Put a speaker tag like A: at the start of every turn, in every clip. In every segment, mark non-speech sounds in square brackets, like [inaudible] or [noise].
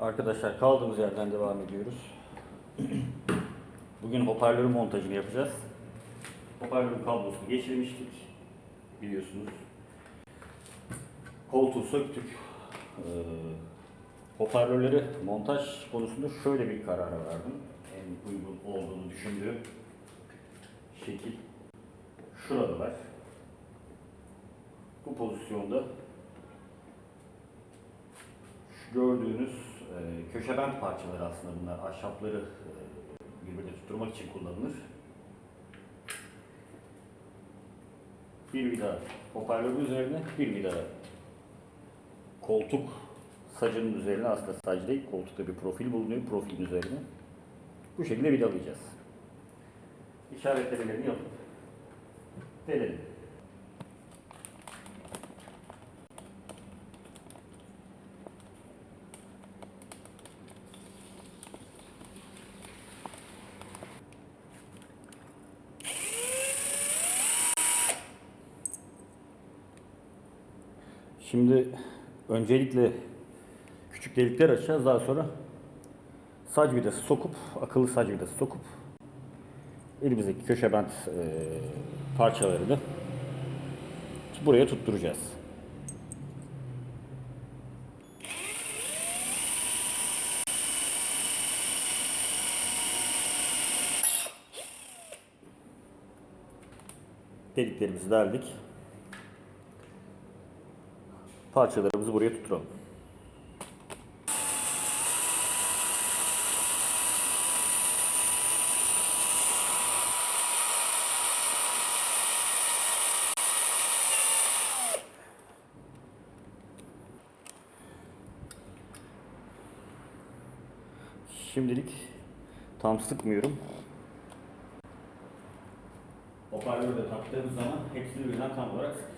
A: Arkadaşlar kaldığımız yerden devam ediyoruz. Bugün hoparlörün montajını yapacağız. Hoparlörün kablosunu geçirmiştik. Biliyorsunuz. Koltuğu söktük. Ee, hoparlörleri montaj konusunda şöyle bir karara verdim. En uygun olduğunu düşündüğüm şekil şuradalar. Bu pozisyonda gördüğünüz e, köşebent parçaları aslında bunlar. Ahşapları e, birbirine tutturmak için kullanılır. Bir vida hoparlörün üzerine, bir vida koltuk sacının üzerine aslında sac değil, koltukta bir profil bulunuyor, profilin üzerine. Bu şekilde vidalayacağız. İşaretlemelerini yapıp verelim. Şimdi öncelikle küçük delikler açacağız. Daha sonra sac vidası sokup, akıllı sac vidası sokup elimizdeki köşe bant e, parçalarını buraya tutturacağız. Deliklerimizi deldik. Parçalarımızı buraya tutturalım. Şimdilik tam sıkmıyorum. Hoparlörü de taktığımız zaman hepsini birden tam olarak sıkacağız.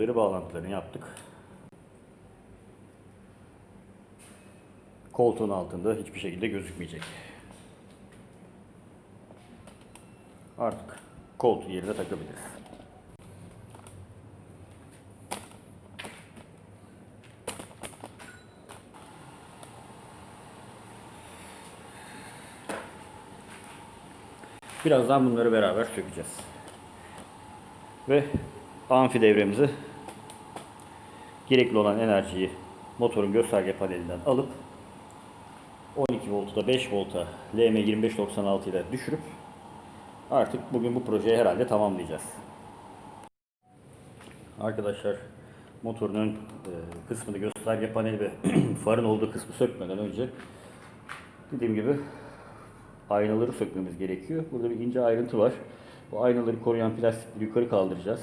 A: Üzere bağlantılarını yaptık. Koltuğun altında hiçbir şekilde gözükmeyecek. Artık koltuğu yerine takabiliriz. Birazdan bunları beraber sökeceğiz. Ve amfi devremizi gerekli olan enerjiyi motorun gösterge panelinden alıp 12 voltu da 5 volta LM2596 ile düşürüp artık bugün bu projeyi herhalde tamamlayacağız. Arkadaşlar motorun ön e, kısmını gösterge paneli ve [clears throat] farın olduğu kısmı sökmeden önce dediğim gibi aynaları sökmemiz gerekiyor. Burada bir ince ayrıntı var. Bu aynaları koruyan plastikleri yukarı kaldıracağız.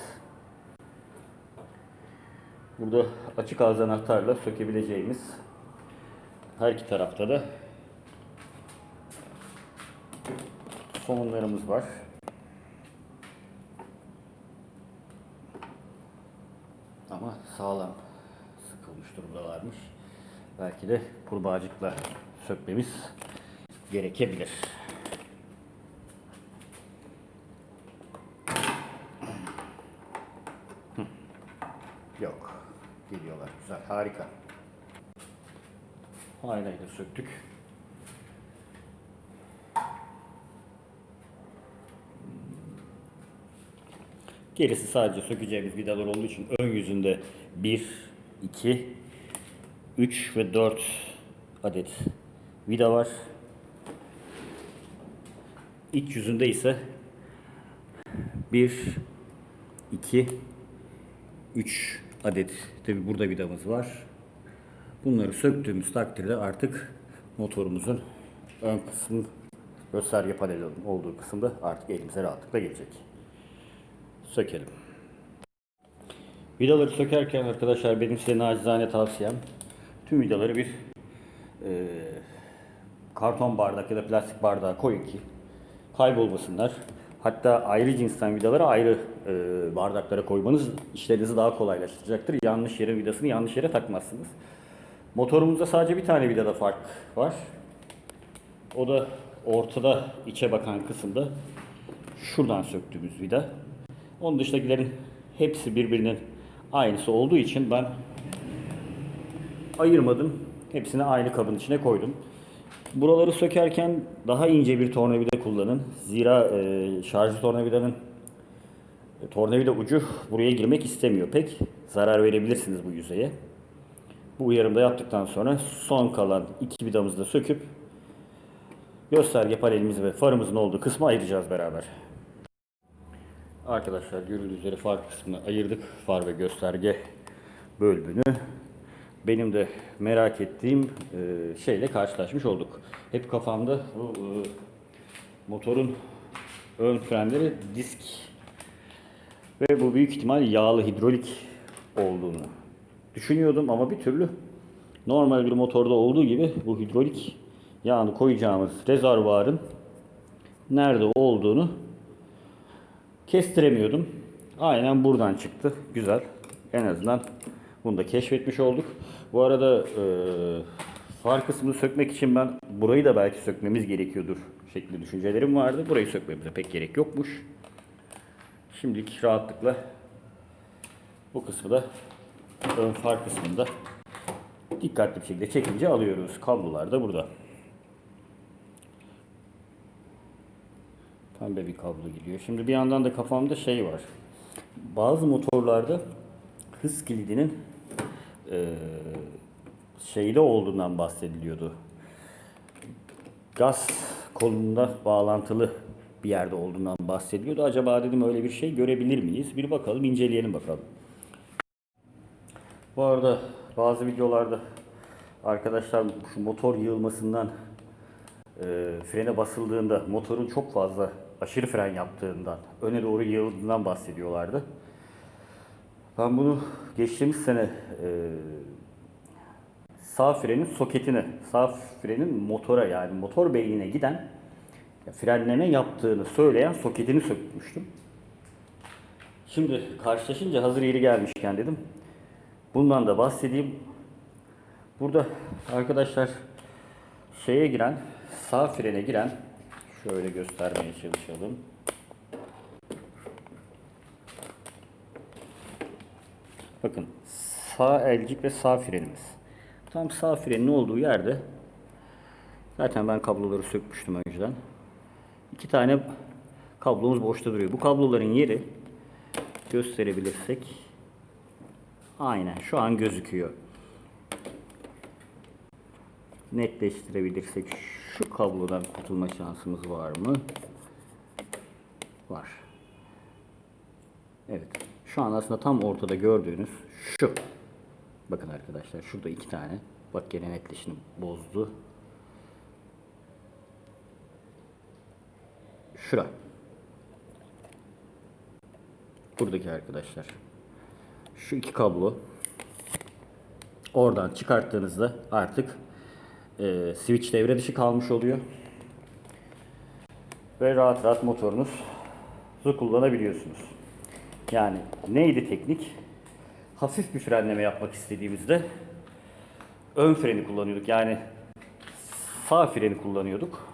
A: Burada açık ağız anahtarla sökebileceğimiz her iki tarafta da somunlarımız var. Ama sağlam sıkılmış durumdalarmış. Belki de kurbağacıkla sökmemiz gerekebilir. Yok. Geliyorlar. Güzel. Harika. Aynayı da söktük. Gerisi sadece sökeceğimiz vidalar olduğu için ön yüzünde 1, 2, 3 ve 4 adet vida var. İç yüzünde ise 1, 2, 3 adet tabi burada vidamız var. Bunları söktüğümüz takdirde artık motorumuzun ön kısmı gösterge paneli olduğu kısımda artık elimize rahatlıkla gelecek. Sökelim. Vidaları sökerken arkadaşlar benim size nacizane tavsiyem tüm vidaları bir e, karton bardak ya da plastik bardağa koyun ki kaybolmasınlar. Hatta ayrı cinsten vidaları ayrı e, bardaklara koymanız işlerinizi daha kolaylaştıracaktır. Yanlış yere vidasını yanlış yere takmazsınız. Motorumuzda sadece bir tane vidada fark var. O da ortada içe bakan kısımda şuradan söktüğümüz vida. Onun dışındakilerin hepsi birbirinin aynısı olduğu için ben ayırmadım. Hepsini aynı kabın içine koydum. Buraları sökerken daha ince bir tornavida kullanın. Zira e, şarjlı tornavidanın e, tornavida ucu buraya girmek istemiyor pek. Zarar verebilirsiniz bu yüzeye. Bu uyarımı da yaptıktan sonra son kalan iki vidamızı da söküp gösterge panelimizi ve farımızın olduğu kısmı ayıracağız beraber. Arkadaşlar görüldüğü üzere far kısmını ayırdık. Far ve gösterge bölümünü. Benim de merak ettiğim e, şeyle karşılaşmış olduk. Hep kafamda bu e, motorun ön frenleri disk ve bu büyük ihtimal yağlı hidrolik olduğunu düşünüyordum ama bir türlü normal bir motorda olduğu gibi bu hidrolik yağını koyacağımız rezervuarın nerede olduğunu kestiremiyordum. Aynen buradan çıktı. Güzel. En azından bunu da keşfetmiş olduk. Bu arada e, far kısmını sökmek için ben burayı da belki sökmemiz gerekiyordur şeklinde düşüncelerim vardı. Burayı sökmemize pek gerek yokmuş. Şimdilik rahatlıkla bu kısmı da ön far kısmında dikkatli bir şekilde çekince alıyoruz. Kablolar da burada. Pembe bir kablo gidiyor. Şimdi bir yandan da kafamda şey var. Bazı motorlarda hız kilidinin eee şeyde olduğundan bahsediliyordu. Gaz kolunda bağlantılı bir yerde olduğundan bahsediliyordu. Acaba dedim öyle bir şey görebilir miyiz? Bir bakalım, inceleyelim bakalım. Bu arada bazı videolarda arkadaşlar şu motor yığılmasından e, frene basıldığında motorun çok fazla aşırı fren yaptığından, öne doğru yığıldığından bahsediyorlardı. Ben bunu geçtiğimiz sene e, sağ frenin soketine, sağ frenin motora yani motor beynine giden frenleme yaptığını söyleyen soketini sökmüştüm. Şimdi karşılaşınca hazır yeri gelmişken dedim. Bundan da bahsedeyim. Burada arkadaşlar şeye giren, sağ frene giren şöyle göstermeye çalışalım. Bakın sağ elcik ve sağ frenimiz. Tam sağ frenin olduğu yerde zaten ben kabloları sökmüştüm önceden. İki tane kablomuz boşta duruyor. Bu kabloların yeri gösterebilirsek aynen şu an gözüküyor. Netleştirebilirsek şu kablodan kurtulma şansımız var mı? Var. Evet. Şu an aslında tam ortada gördüğünüz şu. Bakın arkadaşlar şurada iki tane. Bak gene netleşini bozdu. Şura. Buradaki arkadaşlar. Şu iki kablo. Oradan çıkarttığınızda artık e, switch devre dışı kalmış oluyor. Ve rahat rahat motorunuzu kullanabiliyorsunuz. Yani neydi teknik? Hafif bir frenleme yapmak istediğimizde ön freni kullanıyorduk. Yani sağ freni kullanıyorduk.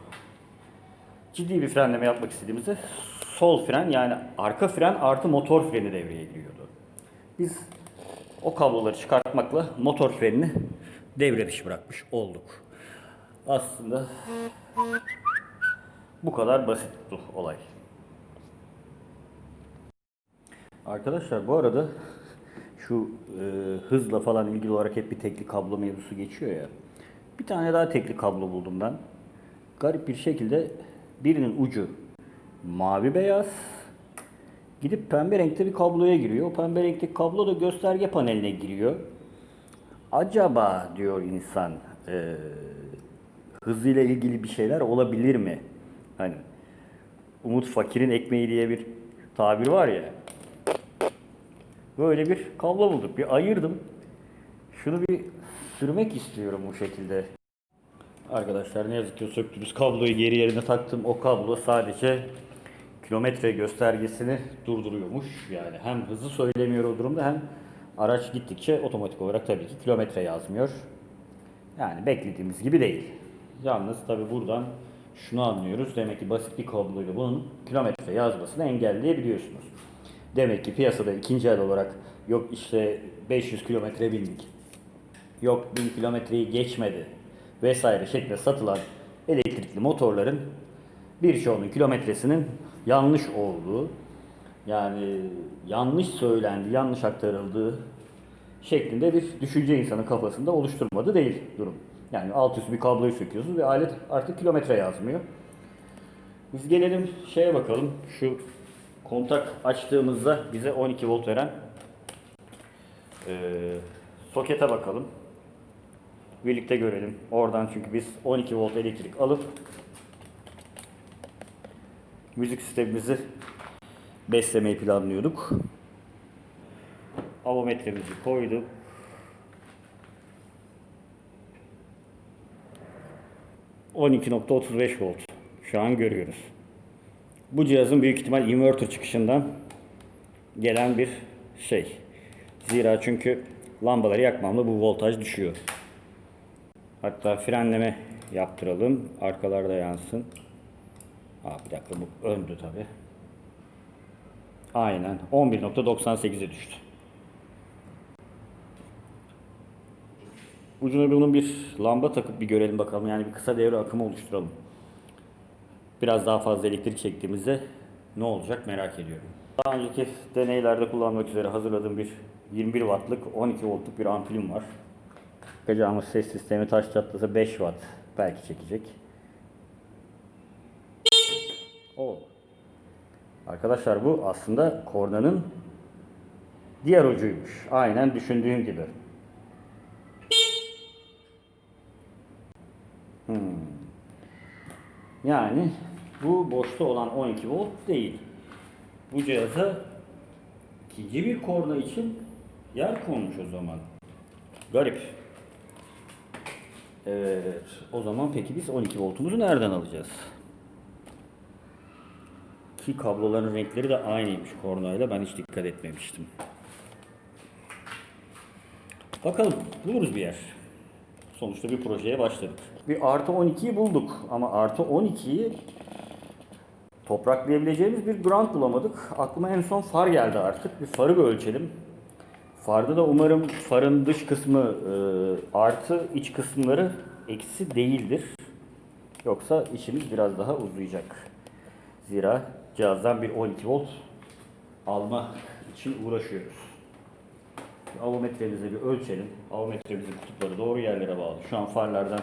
A: Ciddi bir frenleme yapmak istediğimizde sol fren yani arka fren artı motor freni devreye giriyordu. Biz o kabloları çıkartmakla motor frenini devre dışı bırakmış olduk. Aslında bu kadar basit olay. Arkadaşlar bu arada şu e, hızla falan ilgili olarak hep bir tekli kablo mevzusu geçiyor ya. Bir tane daha tekli kablo buldum ben. Garip bir şekilde birinin ucu mavi beyaz gidip pembe renkte bir kabloya giriyor. O pembe renkteki kablo da gösterge paneline giriyor. Acaba diyor insan e, hızıyla ilgili bir şeyler olabilir mi? Hani Umut Fakir'in ekmeği diye bir tabir var ya. Böyle bir kablo bulduk. Bir ayırdım. Şunu bir sürmek istiyorum bu şekilde. Arkadaşlar ne yazık ki söktüğümüz kabloyu geri yerine taktım. O kablo sadece kilometre göstergesini durduruyormuş. Yani hem hızı söylemiyor o durumda hem araç gittikçe otomatik olarak tabii ki kilometre yazmıyor. Yani beklediğimiz gibi değil. Yalnız tabii buradan şunu anlıyoruz. Demek ki basit bir kabloyla bunun kilometre yazmasını engelleyebiliyorsunuz. Demek ki piyasada ikinci el olarak yok işte 500 kilometre bindik. Yok 1000 kilometreyi geçmedi vesaire şeklinde satılan elektrikli motorların birçoğunun kilometresinin yanlış olduğu yani yanlış söylendi, yanlış aktarıldığı şeklinde bir düşünce insanın kafasında oluşturmadı değil durum. Yani alt üst bir kabloyu söküyorsunuz ve alet artık kilometre yazmıyor. Biz gelelim şeye bakalım. Şu kontak açtığımızda bize 12 volt veren eee, sokete bakalım. Birlikte görelim. Oradan çünkü biz 12 volt elektrik alıp müzik sistemimizi beslemeyi planlıyorduk. Avometremizi koyduk. ...12.35 volt. Şu an görüyoruz. Bu cihazın büyük ihtimal inverter çıkışından gelen bir şey. Zira çünkü lambaları yakmamda bu voltaj düşüyor. Hatta frenleme yaptıralım. Arkalarda yansın. Aa, bir dakika bu öndü tabi. Aynen. 11.98'e düştü. Ucuna bunun bir lamba takıp bir görelim bakalım. Yani bir kısa devre akımı oluşturalım. Biraz daha fazla elektrik çektiğimizde ne olacak merak ediyorum. Daha önceki deneylerde kullanmak üzere hazırladığım bir 21 wattlık 12 voltluk bir ampilim var. Takacağımız ses sistemi taş çatlasa 5 watt belki çekecek. O. Arkadaşlar bu aslında kornanın diğer ucuymuş. Aynen düşündüğüm gibi. Hmm. Yani bu boşta olan 12 volt değil. Bu cihaza ikinci bir korna için yer konmuş o zaman. Garip. Evet. O zaman peki biz 12 voltumuzu nereden alacağız? Ki kabloların renkleri de aynıymış kornayla. Ben hiç dikkat etmemiştim. Bakalım buluruz bir yer. Sonuçta bir projeye başladık. Bir artı 12'yi bulduk ama artı 12'yi topraklayabileceğimiz bir grant bulamadık. Aklıma en son far geldi artık. Bir farı bir ölçelim. Farda da umarım farın dış kısmı e, artı iç kısımları eksi değildir. Yoksa işimiz biraz daha uzayacak. Zira cihazdan bir 12 volt alma için uğraşıyoruz. Avometremizi bir ölçelim. Avometremizin kutupları doğru yerlere bağlı. Şu an farlardan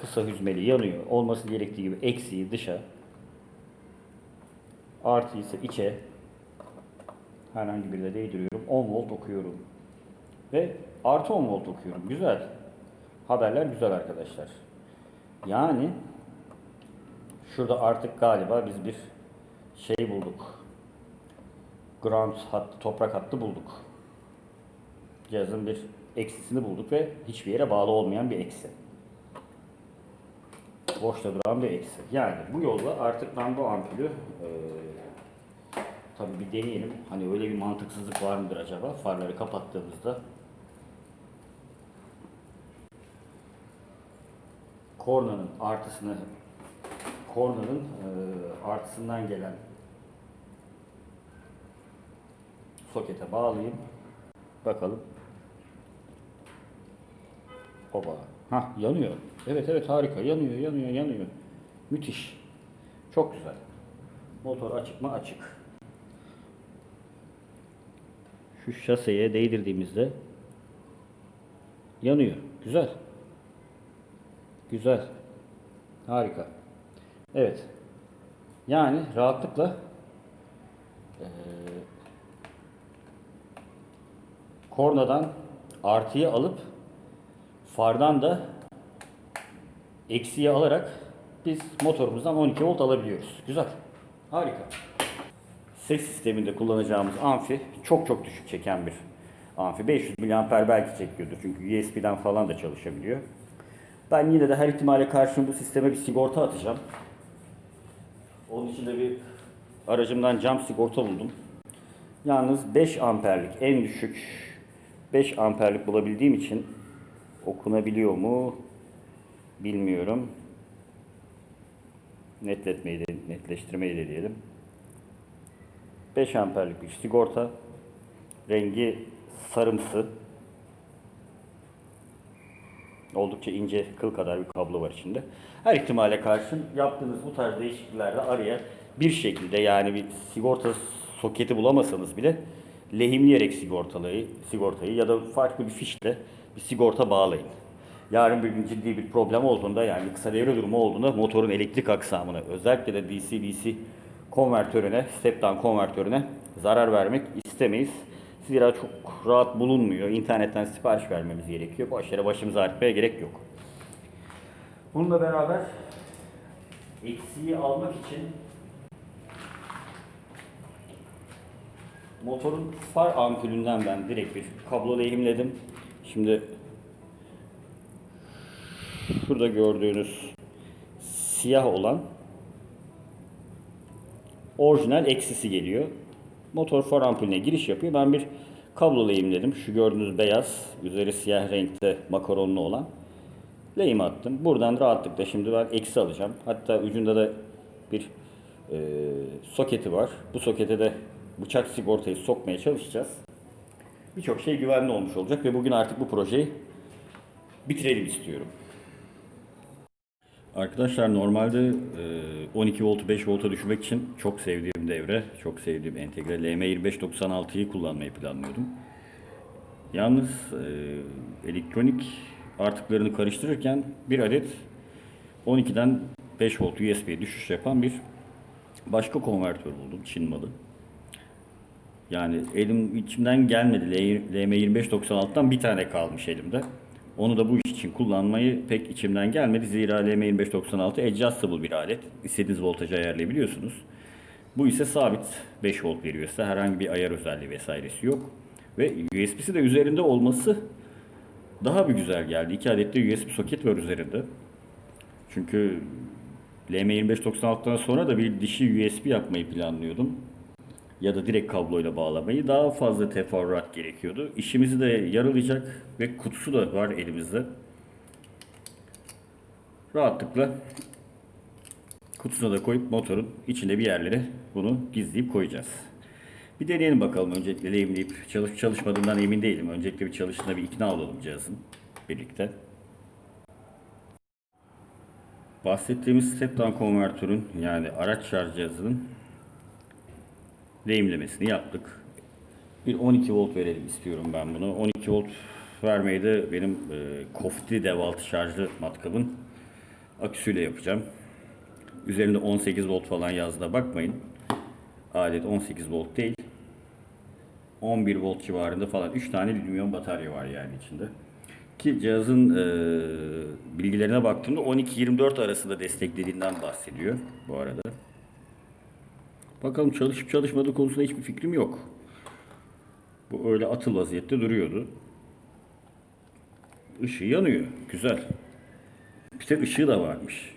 A: kısa hüzmeli yanıyor. Olması gerektiği gibi eksiği dışa. Artı ise içe. Herhangi birine değdiriyorum. 10 volt okuyorum. Ve artı 10 volt okuyorum. Güzel. Haberler güzel arkadaşlar. Yani şurada artık galiba biz bir şey bulduk. Ground hattı, toprak hattı bulduk. Cihazın bir eksisini bulduk ve hiçbir yere bağlı olmayan bir eksi. Boşta duran bir eksi. Yani bu yolla artık ben bu ampulü eee tabii bir deneyelim. Hani öyle bir mantıksızlık var mıdır acaba? Farları kapattığımızda kornanın artısını kornanın eee, artısından gelen sokete bağlayayım. Bakalım. Oba. Ha yanıyor. Evet evet harika. Yanıyor, yanıyor, yanıyor. Müthiş. Çok güzel. Motor açık mı? Açık. Şu şaseye değdirdiğimizde yanıyor. Güzel. Güzel. Harika. Evet. Yani rahatlıkla eee kornadan artıyı alıp fardan da eksiği alarak biz motorumuzdan 12 volt alabiliyoruz. Güzel. Harika. Ses sisteminde kullanacağımız amfi çok çok düşük çeken bir amfi. 500 mAh belki çekiyordur çünkü USB'den falan da çalışabiliyor. Ben yine de her ihtimale karşın bu sisteme bir sigorta atacağım. Onun için de bir aracımdan cam sigorta buldum. Yalnız 5 amperlik en düşük 5 amperlik bulabildiğim için okunabiliyor mu bilmiyorum. Netletmeyi de, netleştirmeyi de diyelim. 5 amperlik bir sigorta. Rengi sarımsı. Oldukça ince kıl kadar bir kablo var içinde. Her ihtimale karşın yaptığınız bu tarz değişikliklerde araya bir şekilde yani bir sigorta soketi bulamasanız bile lehimleyerek sigortalayı, sigortayı ya da farklı bir fişle bir sigorta bağlayın. Yarın bir gün ciddi bir problem olduğunda yani kısa devre durumu olduğunda motorun elektrik aksamını özellikle de DC-DC konvertörüne, step down konvertörüne zarar vermek istemeyiz. Zira çok rahat bulunmuyor. İnternetten sipariş vermemiz gerekiyor. Boş yere başımızı ağrıtmaya gerek yok. Bununla beraber eksiği almak için motorun far ampulünden ben direkt bir kablo lehimledim. Şimdi şurada gördüğünüz siyah olan orijinal eksisi geliyor. Motor far ampulüne giriş yapıyor. Ben bir kablo lehimledim. Şu gördüğünüz beyaz, üzeri siyah renkte makaronlu olan lehim attım. Buradan rahatlıkla şimdi ben eksi alacağım. Hatta ucunda da bir e, soketi var. Bu sokete de bıçak sigortayı sokmaya çalışacağız. Birçok şey güvenli olmuş olacak ve bugün artık bu projeyi bitirelim istiyorum. Arkadaşlar normalde e, 12 voltu 5 volta düşürmek için çok sevdiğim devre, çok sevdiğim entegre LM2596'yı kullanmayı planlıyordum. Yalnız elektronik artıklarını karıştırırken bir adet 12'den 5 volt USB'ye düşüş yapan bir başka konvertör buldum Çin malı. Yani elim içimden gelmedi. LM2596'dan bir tane kalmış elimde. Onu da bu için kullanmayı pek içimden gelmedi. Zira LM2596 adjustable bir alet. İstediğiniz voltajı ayarlayabiliyorsunuz. Bu ise sabit 5 volt veriyor size. Herhangi bir ayar özelliği vesairesi yok. Ve USB'si de üzerinde olması daha bir güzel geldi. İki adet de USB soket var üzerinde. Çünkü LM2596'dan sonra da bir dişi USB yapmayı planlıyordum. Ya da direkt kabloyla bağlamayı. Daha fazla teferruat gerekiyordu. İşimizi de yaralayacak ve kutusu da var elimizde. Rahatlıkla kutusuna da koyup motorun içinde bir yerlere bunu gizleyip koyacağız. Bir deneyelim bakalım öncelikle lehimleyip çalışıp çalışmadığından emin değilim. Öncelikle bir çalıştığında bir ikna olalım cihazın birlikte. Bahsettiğimiz step down konvertörün yani araç şarj cihazının lehimlemesini yaptık. Bir 12 volt verelim istiyorum ben bunu. 12 volt vermeyi de benim e, Kofti Devalt şarjlı matkabın aküsüyle yapacağım. Üzerinde 18 volt falan yazdığına bakmayın. Alet 18 volt değil. 11 volt civarında falan 3 tane lityum batarya var yani içinde. Ki cihazın e, bilgilerine baktığımda 12-24 arasında desteklediğinden bahsediyor bu arada. Bakalım çalışıp çalışmadığı konusunda hiçbir fikrim yok. Bu öyle atıl vaziyette duruyordu. Işığı yanıyor. Güzel. Bir tek ışığı da varmış.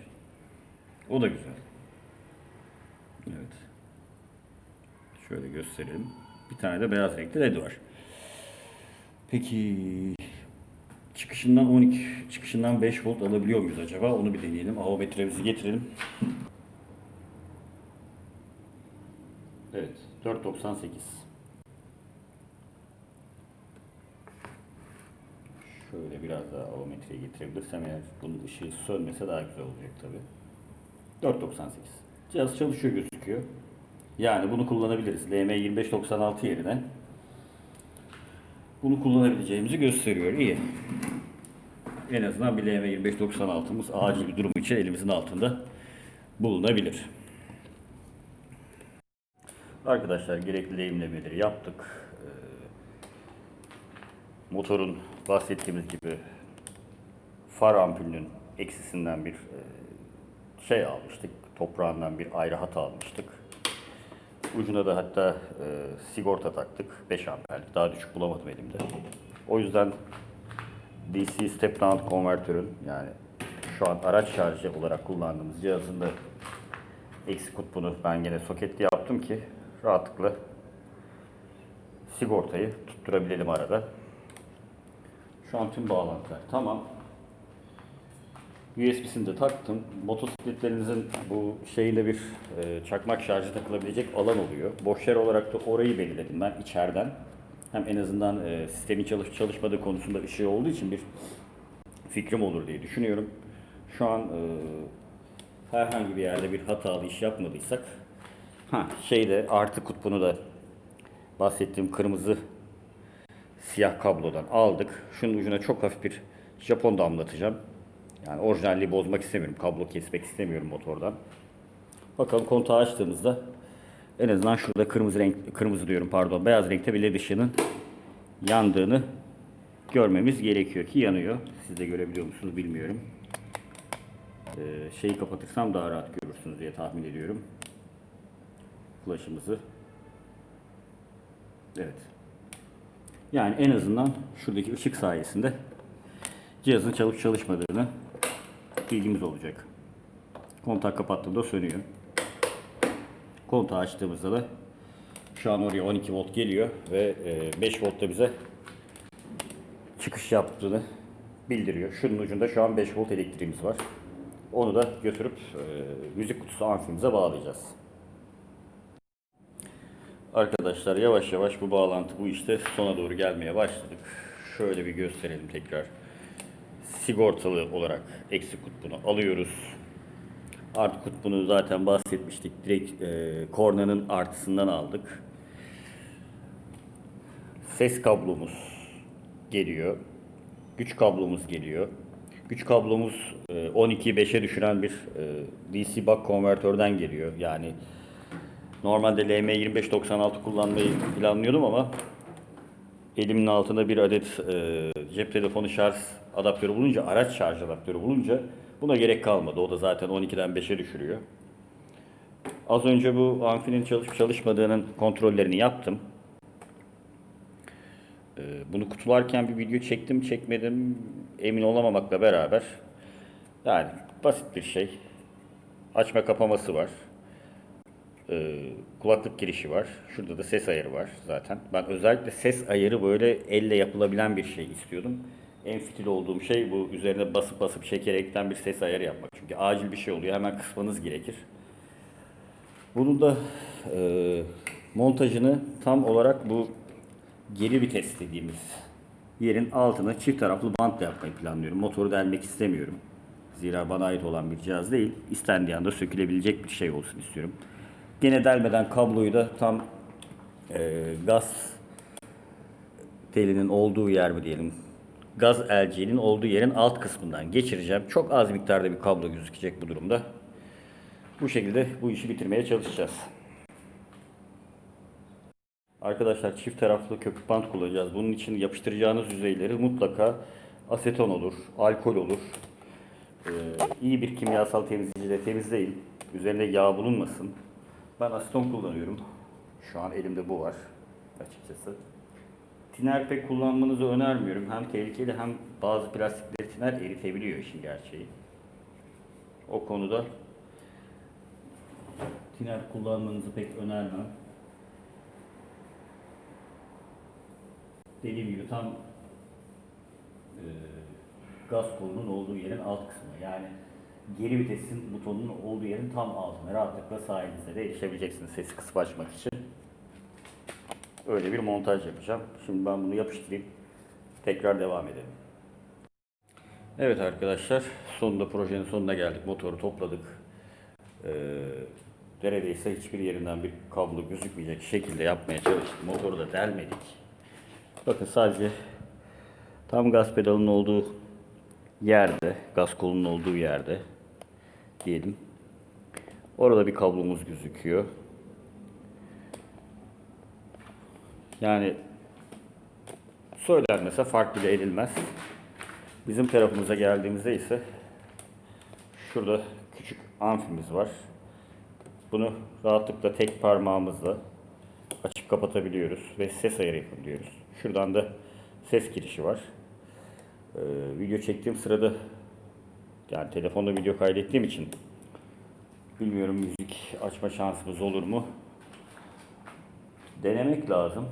A: O da güzel. Evet. Şöyle gösterelim. Bir tane de beyaz renkli led var. Peki çıkışından 12, çıkışından 5 volt alabiliyor muyuz acaba? Onu bir deneyelim. Avometremizi getirelim. Evet, 4.98. Şöyle biraz daha avometreyi getirebilirsem eğer bunun ışığı sönmese daha güzel olacak tabi. 4.98. Cihaz çalışıyor gözüküyor. Yani bunu kullanabiliriz. LM2596 yerine bunu kullanabileceğimizi gösteriyor. İyi. En azından bir LM2596'mız acil bir durum için elimizin altında bulunabilir. Arkadaşlar gerekli lehimlemeleri yaptık. Ee, motorun bahsettiğimiz gibi far ampulünün eksisinden bir e, şey almıştık. Toprağından bir ayrı hat almıştık. Ucuna da hatta e, sigorta taktık. 5 amperlik. Daha düşük bulamadım elimde. O yüzden DC step down konvertörün yani şu an araç şarjı olarak kullandığımız cihazın da eksi kutbunu ben gene soketli yaptım ki rahatlıkla sigortayı tutturabilelim arada. Şu an tüm bağlantılar tamam. USB'sini de taktım. Motosikletlerinizin bu şeyinde bir e, çakmak şarjı takılabilecek alan oluyor. Boş yer olarak da orayı belirledim ben içeriden. Hem en azından e, sistemin çalışıp çalışmadığı konusunda ışığı olduğu için bir fikrim olur diye düşünüyorum. Şu an e, herhangi bir yerde bir hatalı iş yapmadıysak ha şeyde artı kutbunu da bahsettiğim kırmızı siyah kablodan aldık. Şunun ucuna çok hafif bir Japon damlatacağım. Yani orijinalliği bozmak istemiyorum. Kablo kesmek istemiyorum motordan. Bakalım kontağı açtığımızda en azından şurada kırmızı renk kırmızı diyorum pardon beyaz renkte bir led yandığını görmemiz gerekiyor ki yanıyor. Siz de görebiliyor musunuz bilmiyorum. Ee, şeyi kapatırsam daha rahat görürsünüz diye tahmin ediyorum. Flash'ımızı. Evet. Yani en azından şuradaki ışık sayesinde cihazın çalışıp çalışmadığını bilgimiz olacak. Kontak kapattığımda sönüyor. Kontağı açtığımızda da şu an oraya 12 volt geliyor ve e, 5 volt da bize çıkış yaptığını bildiriyor. Şunun ucunda şu an 5 volt elektriğimiz var. Onu da götürüp e, müzik kutusu amfimize bağlayacağız. Arkadaşlar yavaş yavaş bu bağlantı bu işte sona doğru gelmeye başladık. Şöyle bir gösterelim tekrar. Sigortalı olarak eksi kutbunu alıyoruz. Artı kutbunu zaten bahsetmiştik. Direkt e, kornanın artısından aldık. Ses kablomuz geliyor. Güç kablomuz geliyor. Güç kablomuz e, 12'yi 5'e düşüren bir e, DC buck konvertörden geliyor. Yani normalde LM2596 kullanmayı planlıyordum ama elimin altında bir adet e, cep telefonu şarj adaptörü bulunca, araç şarj adaptörü bulunca buna gerek kalmadı. O da zaten 12'den 5'e düşürüyor. Az önce bu amfinin çalışıp çalışmadığının kontrollerini yaptım. Ee, Bunu kutularken bir video çektim çekmedim emin olamamakla beraber yani basit bir şey. Açma kapaması var. Ee, kulaklık girişi var. Şurada da ses ayarı var zaten. Ben özellikle ses ayarı böyle elle yapılabilen bir şey istiyordum. En fitil olduğum şey bu üzerine basıp basıp çekerekten bir ses ayarı yapmak. Çünkü acil bir şey oluyor hemen kısmanız gerekir. Bunun da e, montajını tam olarak bu geri vites dediğimiz yerin altına çift taraflı bantla yapmayı planlıyorum. Motoru delmek istemiyorum. Zira bana ait olan bir cihaz değil. İstendiği anda sökülebilecek bir şey olsun istiyorum. Gene delmeden kabloyu da tam e, gaz telinin olduğu yer mi diyelim. Gaz elciğinin olduğu yerin alt kısmından geçireceğim. Çok az miktarda bir kablo gözükecek bu durumda. Bu şekilde bu işi bitirmeye çalışacağız. Arkadaşlar çift taraflı köpük bant kullanacağız. Bunun için yapıştıracağınız yüzeyleri mutlaka aseton olur, alkol olur. Ee, iyi bir kimyasal temizleyiciyle temizleyin. Üzerinde yağ bulunmasın. Ben aseton kullanıyorum. Şu an elimde bu var açıkçası. Tiner pek kullanmanızı önermiyorum. Hem tehlikeli hem bazı plastikleri tiner eritebiliyor işin gerçeği. O konuda tiner kullanmanızı pek önermem. Dediğim gibi tam e, gaz kolunun olduğu yerin alt kısmı. Yani geri vitesin butonunun olduğu yerin tam altına rahatlıkla sayenizde de erişebileceksiniz sesi kısıp açmak için. Öyle bir montaj yapacağım. Şimdi ben bunu yapıştırayım. Tekrar devam edelim. Evet arkadaşlar sonunda projenin sonuna geldik. Motoru topladık. Ee, neredeyse hiçbir yerinden bir kablo gözükmeyecek şekilde yapmaya çalıştık. Motoru da delmedik. Bakın sadece tam gaz pedalının olduğu yerde, gaz kolunun olduğu yerde diyelim. Orada bir kablomuz gözüküyor. Yani söylenmese fark bile edilmez. Bizim tarafımıza geldiğimizde ise şurada küçük amfimiz var. Bunu rahatlıkla tek parmağımızla açıp kapatabiliyoruz ve ses ayarı yapabiliyoruz. Şuradan da ses girişi var. Ee, video çektiğim sırada Yani telefonda video kaydettiğim için bilmiyorum müzik açma şansımız olur mu? Denemek lazım.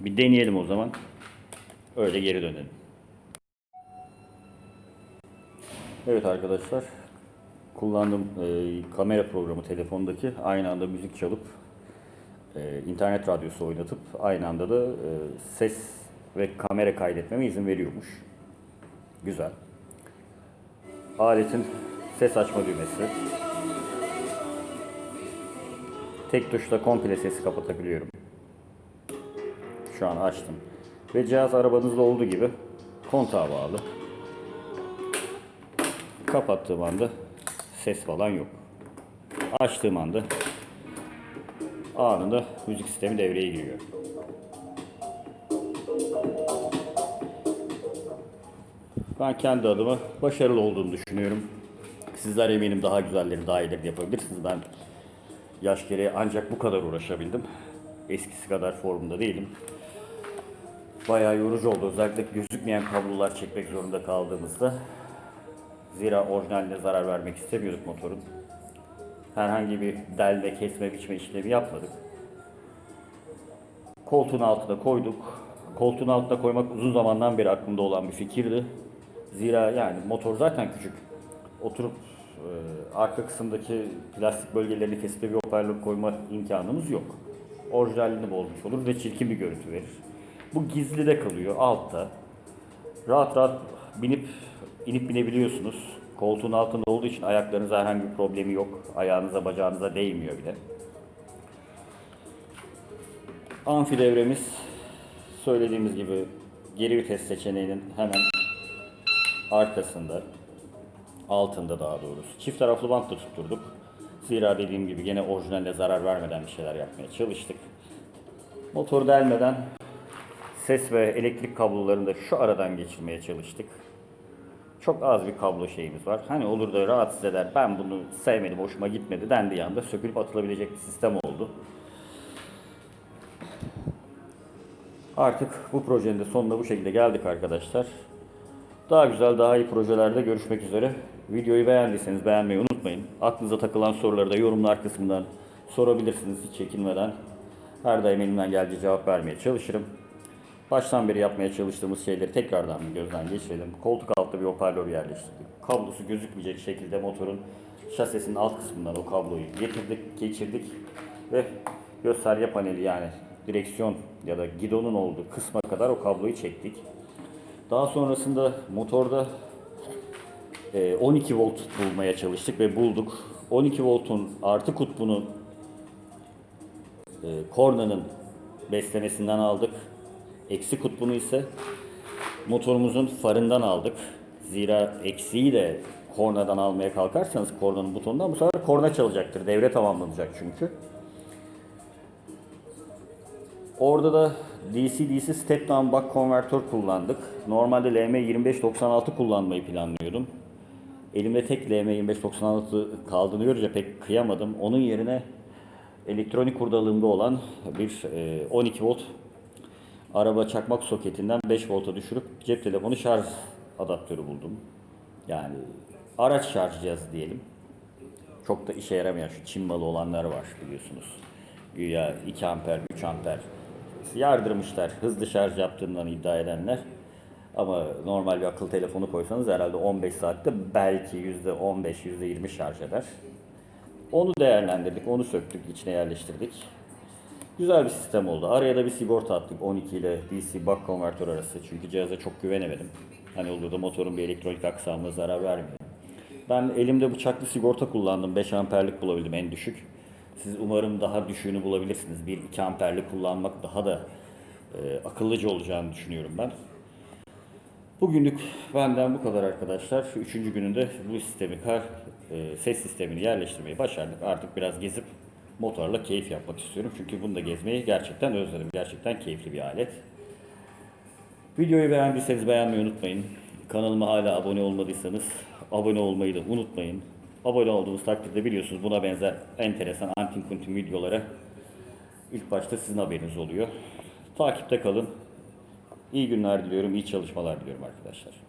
A: Bir deneyelim o zaman. Öyle geri dönelim. Evet arkadaşlar. Kullandığım e, kamera programı telefondaki aynı anda müzik çalıp e, internet radyosu oynatıp aynı anda da e, ses ve kamera kaydetmeme izin veriyormuş. Güzel. Aletin ses açma düğmesi. Tek tuşla komple sesi kapatabiliyorum. Şu an açtım. Ve cihaz arabanızda olduğu gibi kontağa bağlı. Kapattığım anda ses falan yok. Açtığım anda anında müzik sistemi devreye giriyor. Ben kendi adıma başarılı olduğunu düşünüyorum. Sizler eminim daha güzelleri, daha iyileri yapabilirsiniz. Ben yaş gereği ancak bu kadar uğraşabildim. Eskisi kadar formda değilim. Bayağı yorucu oldu. Özellikle gözükmeyen kablolar çekmek zorunda kaldığımızda. Zira orijinaline zarar vermek istemiyorduk motorun. Herhangi bir delme, kesme, biçme işlemi yapmadık. Koltuğun altına koyduk. Koltuğun altına koymak uzun zamandan beri aklımda olan bir fikirdi. Zira yani motor zaten küçük. Oturup e, arka kısımdaki plastik bölgelerini kesip bir hoparlör koyma imkanımız yok. Orijinalini bozmuş olur ve çirkin bir görüntü verir. Bu gizli de kalıyor altta. Rahat rahat binip inip binebiliyorsunuz. Koltuğun altında olduğu için ayaklarınıza herhangi bir problemi yok. Ayağınıza bacağınıza değmiyor bile. Amfi devremiz söylediğimiz gibi geri vites seçeneğinin hemen arkasında, altında daha doğrusu. Çift taraflı bantla tutturduk. Zira dediğim gibi gene orijinaline zarar vermeden bir şeyler yapmaya çalıştık. Motor delmeden ses ve elektrik kablolarını da şu aradan geçirmeye çalıştık. Çok az bir kablo şeyimiz var. Hani olur da rahatsız eder. Ben bunu sevmedim, hoşuma gitmedi dendiği anda sökülüp atılabilecek bir sistem oldu. Artık bu projenin de sonuna bu şekilde geldik arkadaşlar. Daha güzel, daha iyi projelerde görüşmek üzere. Videoyu beğendiyseniz beğenmeyi unutmayın. Aklınıza takılan soruları da yorumlar kısmından sorabilirsiniz hiç çekinmeden. Her daim elimden geldiği cevap vermeye çalışırım. Baştan beri yapmaya çalıştığımız şeyleri tekrardan bir gözden geçirelim. Koltuk altında bir hoparlör yerleştirdik. Kablosu gözükmeyecek şekilde motorun şasisinin alt kısmından o kabloyu getirdik, geçirdik ve gösterge paneli yani direksiyon ya da gidonun olduğu kısma kadar o kabloyu çektik. Daha sonrasında motorda e, 12 volt bulmaya çalıştık ve bulduk. 12 voltun artı kutbunu e, kornanın beslemesinden aldık. Eksi kutbunu ise motorumuzun farından aldık. Zira eksiği de kornadan almaya kalkarsanız kornanın butonundan bu sefer korna çalacaktır. Devre tamamlanacak çünkü. Orada da DC-DC step down buck konvertör kullandık. Normalde LM2596 kullanmayı planlıyordum. Elimde tek LM2596 kaldığını görünce pek kıyamadım. Onun yerine elektronik hurdalığında olan bir e, 12 volt araba çakmak soketinden 5 volta düşürüp cep telefonu şarj adaptörü buldum. Yani araç şarj cihazı diyelim. Çok da işe yaramayan şu Çin malı olanlar var biliyorsunuz. Güya 2 amper, 3 amper yardırmışlar. Hızlı şarj yaptığından iddia edenler. Ama normal bir akıllı telefonu koysanız herhalde 15 saatte belki %15, %20 şarj eder. Onu değerlendirdik, onu söktük, içine yerleştirdik. Güzel bir sistem oldu. Araya da bir sigorta attık 12 ile DC buck konvertör arası. Çünkü cihaza çok güvenemedim. Hani olur da motorun bir elektronik aksamına zarar vermiyor. Ben elimde bıçaklı sigorta kullandım. 5 amperlik bulabildim en düşük. Siz umarım daha düşüğünü bulabilirsiniz. 1-2 amperlik kullanmak daha da e, akıllıca olacağını düşünüyorum ben. Bugünlük benden bu kadar arkadaşlar. Şu üçüncü gününde bu sistemi, kar, e, ses sistemini yerleştirmeyi başardık. Artık biraz gezip motorla keyif yapmak istiyorum. Çünkü bunu da gezmeyi gerçekten özledim. Gerçekten keyifli bir alet. Videoyu beğendiyseniz beğenmeyi unutmayın. Kanalıma hala abone olmadıysanız abone olmayı da unutmayın. Abone olduğunuz takdirde biliyorsunuz buna benzer enteresan antin kuntin videolara ilk başta sizin haberiniz oluyor. Takipte kalın. İyi günler diliyorum, iyi çalışmalar diliyorum arkadaşlar.